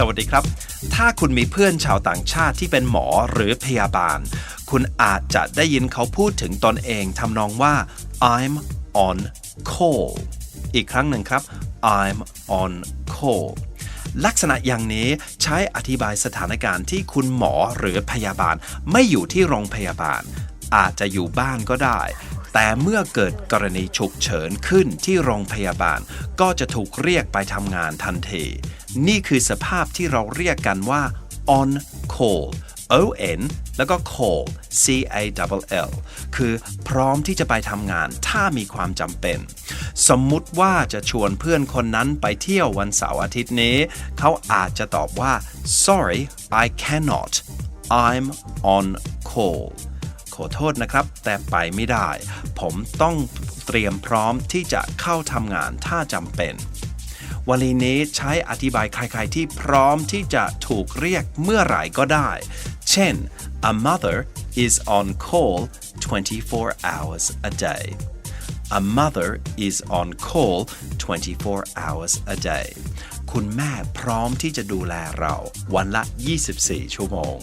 สวัสดีครับ ถ้าคุณมีเพื่อนชาวต่างชาติที่เป็นหมอหรือพยาบาล คุณอาจจะได้ยินเขาพูดถึงตนเองทำนองว่า I'm on call อีกครั้งหนึ่งครับ I'm on call ลักษณะอย่างนี้ใช้อธิบายสถานการณ์ที่คุณหมอหรือพยาบาลไม่อยู่ที่โรงพยาบาล อาจจะอยู่บ้านก็ได้ แต่เมื่อเกิดกรณีฉุกเฉินขึ้นที่โรงพยาบาล ก็จะถูกเรียกไปทำงานทันที นี่คือสภาพที่เราเรียกกันว่า on call O N แล้วก็ call C A L L คือพร้อมที่จะไปทำงานถ้ามีความจำเป็น สมมุติว่าจะชวนเพื่อนคนนั้นไปเที่ยววันเสาร์อาทิตย์นี้ เขาอาจจะตอบว่า sorry I cannot I'm on call ขอโทษนะครับ แต่ไปไม่ได้ ผมต้องเตรียมพร้อมที่จะเข้าทำงานถ้าจำเป็นวลีนี้ใช้อธิบายใครๆที่พร้อมที่จะถูกเรียกเมื่อไหร่ก็ได้ เช่น a mother is on call 24 hours a day a mother is on call 24 hours a day คุณแม่พร้อมที่จะดูแลเราวันละ 24 ชั่วโมง